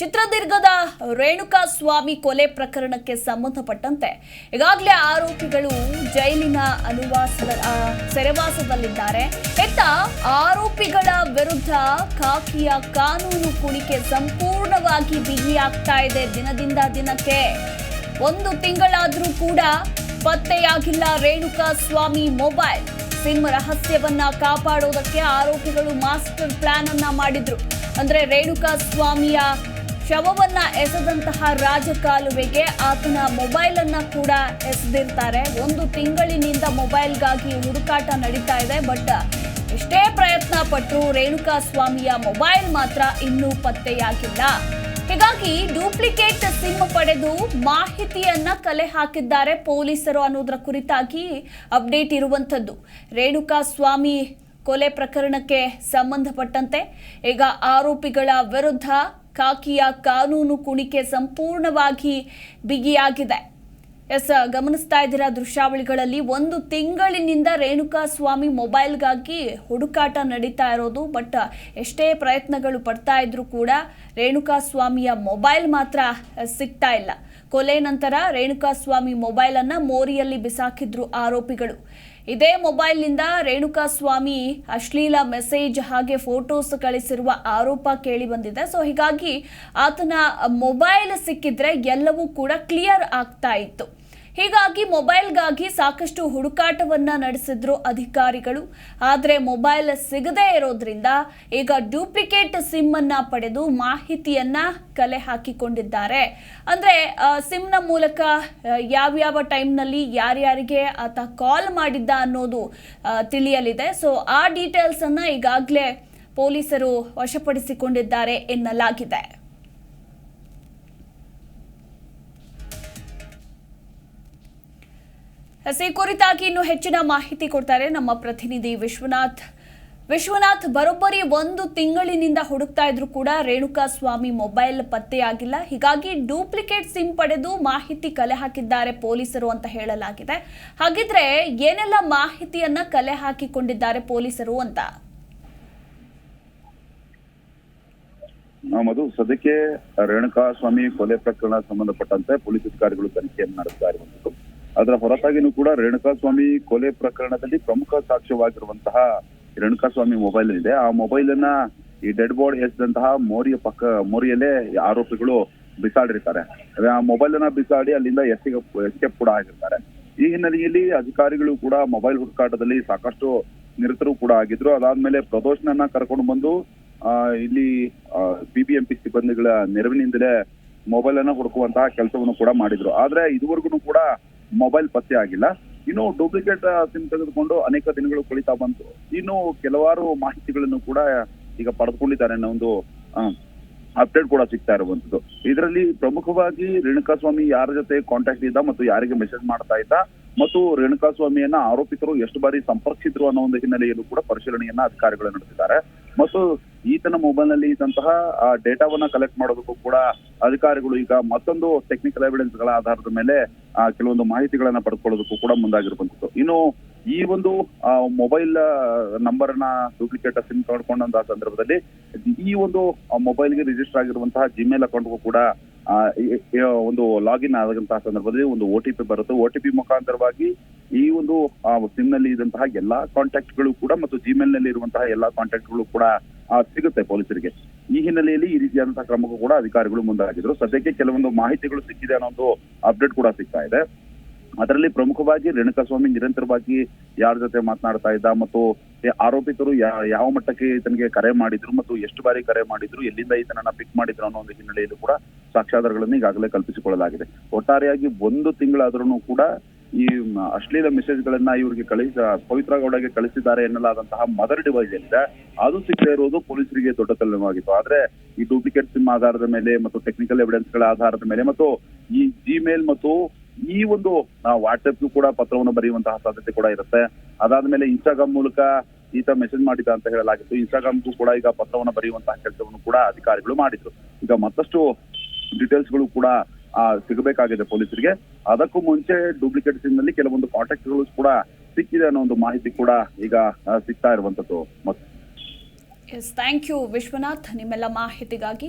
ಚಿತ್ರದುರ್ಗದ ರೇಣುಕಾ ಸ್ವಾಮಿ ಕೊಲೆ ಪ್ರಕರಣಕ್ಕೆ ಸಂಬಂಧಪಟ್ಟಂತೆ ಈಗಾಗಲೇ ಆರೋಪಿಗಳು ಜೈಲಿನ ಅನುವಾಸದ ಸೆರೆವಾಸದಲ್ಲಿದ್ದಾರೆ. ಇತ್ತ ಆರೋಪಿಗಳ ವಿರುದ್ಧ ಖಾಕಿಯ ಕಾನೂನು ಕುಣಿಕೆ ಸಂಪೂರ್ಣವಾಗಿ ಬಿಗಿಯಾಗ್ತಾ ಇದೆ ದಿನದಿಂದ ದಿನಕ್ಕೆ. ಒಂದು ತಿಂಗಳಾದರೂ ಕೂಡ ಪತ್ತೆಯಾಗಿಲ್ಲ ರೇಣುಕಾ ಸ್ವಾಮಿ ಮೊಬೈಲ್. ಸಿಮ್ ರಹಸ್ಯವನ್ನ ಕಾಪಾಡೋದಕ್ಕೆ ಆರೋಪಿಗಳು ಮಾಸ್ಟರ್ ಪ್ಲಾನ್ ಅನ್ನ ಮಾಡಿದ್ರು. ಅಂದ್ರೆ ರೇಣುಕಾ ಸ್ವಾಮಿಯ ಶವವನ್ನ ಎಸೆದಂತಹ ರಾಜಕಾಲುವೆಗೆ ಆತನ ಮೊಬೈಲ್ ಅನ್ನ ಕೂಡ ಎಸೆದಿರ್ತಾರೆ. ಒಂದು ತಿಂಗಳಿನಿಂದ ಮೊಬೈಲ್ಗಾಗಿ ಹುಡುಕಾಟ ನಡೀತಾ ಇದೆ. ಬಟ್ ಎಷ್ಟೇ ಪ್ರಯತ್ನ ಪಟ್ಟರು ರೇಣುಕಾ ಸ್ವಾಮಿಯ ಮೊಬೈಲ್ ಮಾತ್ರ ಇನ್ನೂ ಪತ್ತೆಯಾಗಿಲ್ಲ. ಹೀಗಾಗಿ ಡೂಪ್ಲಿಕೇಟ್ ಸಿಮ್ ಪಡೆದು ಮಾಹಿತಿಯನ್ನ ಕಲೆ ಹಾಕಿದ್ದಾರೆ ಪೊಲೀಸರು ಅನ್ನೋದರ ಕುರಿತಾಗಿ ಅಪ್ಡೇಟ್ ಇರುವಂಥದ್ದು. ರೇಣುಕಾ ಸ್ವಾಮಿ ಕೊಲೆ ಪ್ರಕರಣಕ್ಕೆ ಸಂಬಂಧಪಟ್ಟಂತೆ ಈಗ ಆರೋಪಿಗಳ ವಿರುದ್ಧ ಖಾಕಿಯ ಕಾನೂನು ಕುಣಿಕೆ ಸಂಪೂರ್ಣವಾಗಿ ಬಿಗಿಯಾಗಿದೆ. ಎಸ್, ಗಮನಿಸ್ತಾ ಇದ್ದೀರಾ ದೃಶ್ಯಾವಳಿಗಳಲ್ಲಿ ಒಂದು ತಿಂಗಳಿನಿಂದ ರೇಣುಕಾ ಸ್ವಾಮಿ ಮೊಬೈಲ್ಗಾಗಿ ಹುಡುಕಾಟ ನಡೀತಾ ಇರೋದು, ಬಟ್ ಎಷ್ಟೇ ಪ್ರಯತ್ನಗಳು ಪಡ್ತಾ ಇದ್ರೂ ಕೂಡ ರೇಣುಕಾ ಸ್ವಾಮಿಯ ಮೊಬೈಲ್ ಮಾತ್ರ ಸಿಗ್ತಾ ಇಲ್ಲ. ಕೊಲೆ ನಂತರ ರೇಣುಕಾಸ್ವಾಮಿ ಮೊಬೈಲ್ ಅನ್ನ ಮೋರಿಯಲ್ಲಿ ಬಿಸಾಕಿದ್ರು ಆರೋಪಿಗಳು. ಇದೇ ಮೊಬೈಲ್ನಿಂದ ರೇಣುಕಾಸ್ವಾಮಿ ಅಶ್ಲೀಲ ಮೆಸೇಜ್ ಹಾಗೆ ಫೋಟೋಸ್ ಕಳಿಸಿರುವ ಆರೋಪ ಕೇಳಿ ಬಂದಿದೆ ಸೊ ಹೀಗಾಗಿ ಆತನ ಮೊಬೈಲ್ ಸಿಕ್ಕಿದ್ರೆ ಎಲ್ಲವೂ ಕೂಡ ಕ್ಲಿಯರ್ ಆಗ್ತಾ ಇತ್ತು. ಹೀಗಾಗಿ ಮೊಬೈಲ್ಗಾಗಿ ಸಾಕಷ್ಟು ಹುಡುಕಾಟವನ್ನ ನಡೆಸಿದ್ರು ಅಧಿಕಾರಿಗಳು. ಆದರೆ ಮೊಬೈಲ್ ಸಿಗದೇ ಇರೋದ್ರಿಂದ ಈಗ ಡೂಪ್ಲಿಕೇಟ್ ಸಿಮ್ ಅನ್ನ ಪಡೆದು ಮಾಹಿತಿಯನ್ನ ಕಲೆ ಹಾಕಿಕೊಂಡಿದ್ದಾರೆ. ಅಂದ್ರೆ ಸಿಮ್ನ ಮೂಲಕ ಯಾವ್ಯಾವ ಟೈಮ್ನಲ್ಲಿ ಯಾರ್ಯಾರಿಗೆ ಆತ ಕಾಲ್ ಮಾಡಿದ್ದ ಅನ್ನೋದು ತಿಳಿಯಲಿದೆ. ಸೊ, ಆ ಡೀಟೇಲ್ಸ್ ಅನ್ನ ಈಗಾಗಲೇ ಪೊಲೀಸರು ವಶಪಡಿಸಿಕೊಂಡಿದ್ದಾರೆ ಎನ್ನಲಾಗಿದೆ. ಎಸ್, ಈ ಕುರಿತಾಗಿ ಇನ್ನು ಹೆಚ್ಚಿನ ಮಾಹಿತಿ ಕೊಡ್ತಾರೆ ನಮ್ಮ ಪ್ರತಿನಿಧಿ ವಿಶ್ವನಾಥ್. ವಿಶ್ವನಾಥ್ ಬರೋಬ್ಬರಿ ಒಂದು ತಿಂಗಳಿನಿಂದ ಹುಡುಕ್ತಾ ಇದ್ರು ಕೂಡ ರೇಣುಕಾ ಸ್ವಾಮಿ ಮೊಬೈಲ್ ಪತ್ತೆಯಾಗಿಲ್ಲ ಹೀಗಾಗಿ ಡೂಪ್ಲಿಕೇಟ್ ಸಿಮ್ ಪಡೆದು ಮಾಹಿತಿ ಕಲೆ ಹಾಕಿದ್ದಾರೆ ಪೊಲೀಸರು ಅಂತ ಹೇಳಲಾಗಿದೆ. ಹಾಗಿದ್ರೆ ಏನೆಲ್ಲ ಮಾಹಿತಿಯನ್ನ ಕಲೆ ಹಾಕಿಕೊಂಡಿದ್ದಾರೆ ಪೊಲೀಸರು ಅಂತ? ಮಧು ಸದ್ಯಕ್ಕೆ ರೇಣುಕಾ ಸ್ವಾಮಿ ಕೊಲೆ ಪ್ರಕರಣ ಸಂಬಂಧಪಟ್ಟಂತೆ ಪೊಲೀಸ್ ಅಧಿಕಾರಿಗಳು ತನಿಖೆಯನ್ನು ಇರುವಂತದ್ದು ಅದರ ಹೊರತಾಗಿನೂ ಕೂಡ ರೇಣುಕಾ ಸ್ವಾಮಿ ಕೊಲೆ ಪ್ರಕರಣದಲ್ಲಿ ಪ್ರಮುಖ ಸಾಕ್ಷ್ಯವಾಗಿರುವಂತಹ ರೇಣುಕಾ ಸ್ವಾಮಿ ಮೊಬೈಲ್ ಇದೆ. ಆ ಮೊಬೈಲ್ ಅನ್ನ ಈ ಡೆಡ್ ಬಾಡಿ ಎಸೆದಂತಹ ಮೋರಿಯ ಪಕ್ಕ, ಮೋರಿಯಲ್ಲೇ ಆರೋಪಿಗಳು ಬಿಸಾಡಿರ್ತಾರೆ. ಆ ಮೊಬೈಲ್ ಅನ್ನ ಬಿಸಾಡಿ ಅಲ್ಲಿಂದ ಎಸ್ಗೆ ಎಸ್ಕೇಪ್ ಕೂಡ ಆಗಿರ್ತಾರೆ. ಈ ಹಿನ್ನೆಲೆಯಲ್ಲಿ ಅಧಿಕಾರಿಗಳು ಕೂಡ ಮೊಬೈಲ್ ಹುಡುಕಾಟದಲ್ಲಿ ಸಾಕಷ್ಟು ನಿರತರು ಕೂಡ ಆಗಿದ್ರು. ಅದಾದ್ಮೇಲೆ ಪ್ರದೋಷನನ್ನ ಕರ್ಕೊಂಡು ಬಂದು ಇಲ್ಲಿ ಬಿಬಿಎಂಪಿ ಸಿಬ್ಬಂದಿಗಳ ನೆರವಿನಿಂದಲೇ ಮೊಬೈಲ್ ಅನ್ನ ಹುಡುಕುವಂತಹ ಕೆಲಸವನ್ನು ಕೂಡ ಮಾಡಿದ್ರು. ಆದ್ರೆ ಇದುವರೆಗೂ ಕೂಡ ಮೊಬೈಲ್ ಪತ್ತೆ ಆಗಿಲ್ಲ. ಇನ್ನು ಡೂಪ್ಲಿಕೇಟ್ ಸಿಮ್ ತೆಗೆದುಕೊಂಡು ಅನೇಕ ದಿನಗಳು ಕಳೀತಾ ಬಂತು. ಇನ್ನು ಕೆಲವಾರು ಮಾಹಿತಿಗಳನ್ನು ಕೂಡ ಈಗ ಪಡೆದುಕೊಂಡಿದ್ದಾರೆ ಅನ್ನೋ ಒಂದು ಅಪ್ಡೇಟ್ ಕೂಡ ಸಿಗ್ತಾ ಇರುವಂತದ್ದು ಇದರಲ್ಲಿ ಪ್ರಮುಖವಾಗಿ ರೇಣುಕಾ ಸ್ವಾಮಿ ಯಾರ ಜೊತೆ ಕಾಂಟ್ಯಾಕ್ಟ್ ಇದ್ದ ಮತ್ತು ಯಾರಿಗೆ ಮೆಸೇಜ್ ಮಾಡ್ತಾ ಇದ್ದ ಮತ್ತು ರೇಣುಕಾ ಸ್ವಾಮಿಯನ್ನ ಆರೋಪಿತರು ಎಷ್ಟು ಬಾರಿ ಸಂಪರ್ಕಿಸಿದ್ರು ಅನ್ನೋ ಒಂದು ಹಿನ್ನೆಲೆಯಲ್ಲೂ ಕೂಡ ಪರಿಶೀಲನೆಯನ್ನ ಅಧಿಕಾರಿಗಳು ನಡೆಸಿದ್ದಾರೆ. ಮತ್ತು ಈತನ ಮೊಬೈಲ್ನಲ್ಲಿ ಇದ್ದಂತಹ ಡೇಟಾವನ್ನ ಕಲೆಕ್ಟ್ ಮಾಡೋದಕ್ಕೂ ಕೂಡ ಅಧಿಕಾರಿಗಳು ಈಗ ಮತ್ತೊಂದು ಟೆಕ್ನಿಕಲ್ ಎವಿಡೆನ್ಸ್ಗಳ ಆಧಾರದ ಮೇಲೆ ಕೆಲವೊಂದು ಮಾಹಿತಿಗಳನ್ನ ಪಡ್ಕೊಳ್ಳೋದಕ್ಕೂ ಕೂಡ ಮುಂದಾಗಿರುವಂತದ್ದು ಇನ್ನು ಈ ಒಂದು ಮೊಬೈಲ್ ನಂಬರ್ನ ಡೂಪ್ಲಿಕೇಟ್ ಸಿಮ್ ಕಳ್ಕೊಂಡಂತಹ ಸಂದರ್ಭದಲ್ಲಿ ಈ ಒಂದು ಮೊಬೈಲ್ಗೆ ರಿಜಿಸ್ಟರ್ ಆಗಿರುವಂತಹ ಜಿಮೇಲ್ ಅಕೌಂಟ್ಗೂ ಕೂಡ ಒಂದು ಲಾಗಿನ್ ಆದಂತಹ ಸಂದರ್ಭದಲ್ಲಿ ಒಂದು ಒ ಟಿ ಪಿ ಬರುತ್ತೆ. ಒ ಟಿ ಪಿ ಮುಖಾಂತರವಾಗಿ ಈ ಒಂದು ಸಿಮ್ನಲ್ಲಿ ಇದ್ದಂತಹ ಎಲ್ಲಾ ಕಾಂಟ್ಯಾಕ್ಟ್ಗಳು ಕೂಡ ಮತ್ತು ಜಿಮೇಲ್ನಲ್ಲಿ ಇರುವಂತಹ ಎಲ್ಲಾ ಕಾಂಟ್ಯಾಕ್ಟ್ಗಳು ಕೂಡ ಸಿಗುತ್ತೆ ಪೊಲೀಸರಿಗೆ. ಈ ಹಿನ್ನೆಲೆಯಲ್ಲಿ ಈ ರೀತಿಯಾದಂತಹ ಕ್ರಮಕ್ಕೂ ಕೂಡ ಅಧಿಕಾರಿಗಳು ಮುಂದಾಗಿದ್ರು. ಸದ್ಯಕ್ಕೆ ಕೆಲವೊಂದು ಮಾಹಿತಿಗಳು ಸಿಕ್ಕಿದೆ ಅನ್ನೋ ಒಂದು ಅಪ್ಡೇಟ್ ಕೂಡ ಸಿಗ್ತಾ ಇದೆ. ಅದರಲ್ಲಿ ಪ್ರಮುಖವಾಗಿ ರೇಣುಕಾಸ್ವಾಮಿ ನಿರಂತರವಾಗಿ ಯಾರ ಜೊತೆ ಮಾತನಾಡ್ತಾ ಇದ್ದ ಮತ್ತು ಆರೋಪಿತರು ಯಾವ ಮಟ್ಟಕ್ಕೆ ಈತನಿಗೆ ಕರೆ ಮಾಡಿದ್ರು ಮತ್ತು ಎಷ್ಟು ಬಾರಿ ಕರೆ ಮಾಡಿದ್ರು, ಎಲ್ಲಿಂದ ಈತನನ್ನ ಪಿಕ್ ಮಾಡಿದ್ರು ಅನ್ನೋ ಒಂದು ಹಿನ್ನೆಲೆಯಲ್ಲಿ ಕೂಡ ಸಾಕ್ಷ್ಯಾಧಾರಗಳನ್ನು ಈಗಾಗಲೇ ಕಲ್ಪಿಸಿಕೊಳ್ಳಲಾಗಿದೆ. ಒಟ್ಟಾರೆಯಾಗಿ ಒಂದು ತಿಂಗಳಾದ್ರೂ ಕೂಡ ಈ ಅಶ್ಲೀಲ ಅಶ್ಲೀಲ ಮೆಸೇಜ್ಗಳನ್ನ ಇವರಿಗೆ ಕಳಿಸ, ಪವಿತ್ರ ಗೌಡಗೆ ಕಳಿಸಿದ್ದಾರೆ ಎನ್ನಲಾದಂತಹ ಮದರ್ ಡಿವೈಸ್ ಏನಿದೆ, ಅದು ಸಿಗದೆ ಇರೋದು ಪೊಲೀಸರಿಗೆ ದೊಡ್ಡ ತಲೆನೋವಾಗಿತ್ತು. ಆದ್ರೆ ಈ ಡೂಪ್ಲಿಕೇಟ್ ಸಿಮ್ ಆಧಾರದ ಮೇಲೆ ಮತ್ತು ಟೆಕ್ನಿಕಲ್ ಎವಿಡೆನ್ಸ್ಗಳ ಆಧಾರದ ಮೇಲೆ ಮತ್ತು ಈ ಜಿಮೇಲ್ ಮತ್ತು ಈ ಒಂದು ವಾಟ್ಸ್ಆಪ್ ಕೂಡ ಪತ್ರವನ್ನು ಬರೆಯುವಂತಹ ಸಾಧ್ಯತೆ ಕೂಡ ಇರುತ್ತೆ. ಅದಾದ್ಮೇಲೆ ಇನ್ಸ್ಟಾಗ್ರಾಮ್ ಮೂಲಕ ಈತ ಮೆಸೇಜ್ ಮಾಡಿದ ಅಂತ ಹೇಳಲಾಗಿತ್ತು. ಇನ್ಸ್ಟಾಗ್ರಾಮ್ಗೂ ಕೂಡ ಈಗ ಪತ್ರವನ್ನು ಬರೆಯುವಂತಹ ಕೆಲಸವನ್ನು ಕೂಡ ಅಧಿಕಾರಿಗಳು ಮಾಡಿದ್ರು. ಈಗ ಮತ್ತಷ್ಟು ಡೀಟೇಲ್ಸ್ಗಳು ಕೂಡ ಸಿಗಬೇಕಾಗಿದೆ ಪೊಲೀಸರಿಗೆ. ಅದಕ್ಕೂ ಮುಂಚೆ ಡೂಪ್ಲಿಕೇಟ್ ಸಿಮ್ನಲ್ಲಿ ಕೆಲವೊಂದು ಕಾಂಟ್ಯಾಕ್ಟ್ಗಳು ಕೂಡ ಸಿಕ್ಕಿದೆ ಅನ್ನೋ ಒಂದು ಮಾಹಿತಿ ಕೂಡ ಈಗ ಸಿಗ್ತಾ ಇರುವಂತದ್ದು. ಮತ್ತೆ ಎಸ್ ಥ್ಯಾಂಕ್ ಯು ವಿಶ್ವನಾಥ್. ನಿಮ್ಮೆಲ್ಲ ಮಾಹಿತಿಗಾಗಿ